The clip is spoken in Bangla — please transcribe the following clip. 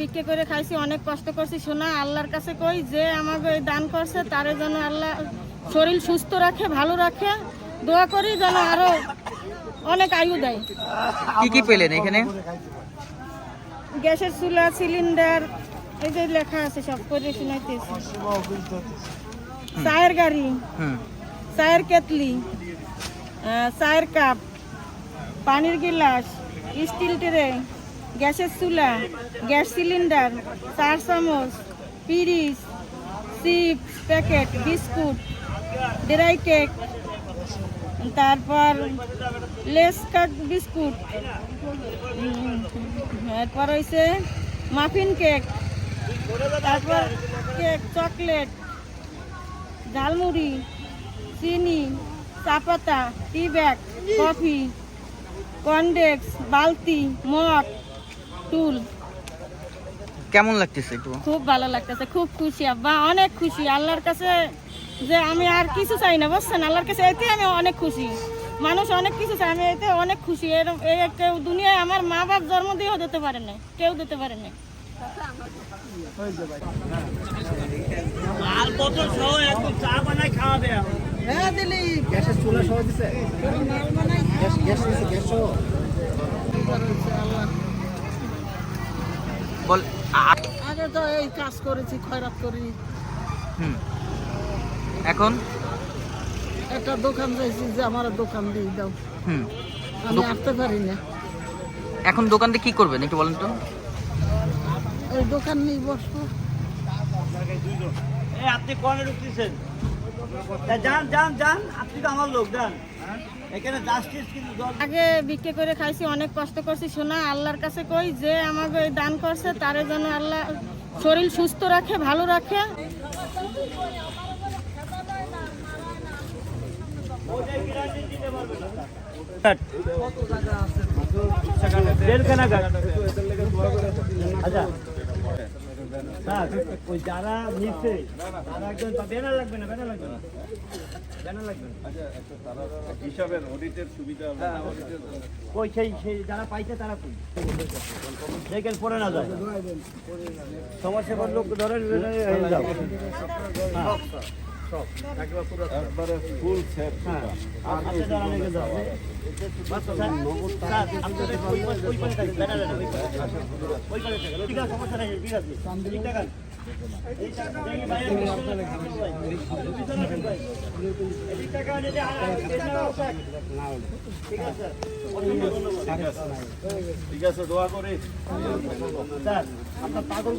বিক্রি করে খাইছি অনেক কষ্ট করছি। শোনা আল্লাহর কাছে কই যে আমাকে দান করছে তারে যেন আল্লাহ শরীর সুস্থ রাখে ভালো রাখে। দোয়া করি যেন আরও অনেক আয়ু দেয়। কি কি পেলেন এখানে? গ্যাসের চুলা সিলিন্ডার এই যে লেখা আছে সব করে শুনাইতেছি। চায়ের গাড়ি চায়ের কেতলি চায়ের কাপ পানির গিলাস স্টিল ট্রে গ্যাসের চুলা, গ্যাস সিলিন্ডার, চার চামচ পিরিচ chips, packet, biscuit, dry cake, তারপর লেস কাক বিস্কুট এরপর হয়েছে মাফিন কেক, তারপর কেক, চকলেট, ঝালমুড়ি, চিনি চা পাতা টি ব্যাগ, কফি, কনডেক্স, বালতি, মগ টুল কেমন লাগতেছে একটু? খুব ভালো লাগতেছে খুব খুশি আব্বা অনেক খুশি। আল্লাহর কাছে যে আমি আর কিছু চাই না বুঝছেন? আল্লাহর কাছে এতে আমি অনেক খুশি। মানুষ অনেক কিছু চায় আমি এতে অনেক খুশি। এরকম এই কেউ দুনিয়ায় আমার মা বাপ জন্ম দিয়েও দিতে পারে না কেউ দিতে পারে না চা বানায় খাওয়া দেয়। হ্যাঁ দিলি। গ্যাসের চুলা সহ দিছে। গ্যাস গ্যাস দিছে গ্যাস সহ। তো এই কাজ করেছি খয়রাত করি। হুম। এখন? একটা দোকান চাইছি যে আমার দোকান দিয়ে দাও। হুম। আমি আসতে পারি না। এখন দোকান দিয়ে কি করবেন একটু বলেন তো? এই দোকান নিয়ে বসবো। এই আপনি কনে ঢুকতেছেন। যান যান যান আপনি তো আমার লোক যান। এখানে জাস্টিস কিন্তু দল আগে বিক্রি করে খাইছি অনেক কষ্ট করছি। শোনা আল্লাহর কাছে কই যে আমাকে দান করছে তারে যেন আল্লাহ শরীর সুস্থ রাখে ভালো রাখে। আচ্ছা। ওই যারা নিচ্ছে তারা একজন ব্যানার লাগবে না ব্যানার লাগবে না। ব্যানার লাগবে না। হিসাবের অডিটের সুবিধা কই সেই সেই যারা পাইছে তারা কই? দেখেন পরে না যায়। সমাজসেবার লোক ধরেন একবারে ফুল সেট হাতে ধরা লেগে। ঠিক আছে, দোয়া করি। আপনার পাগল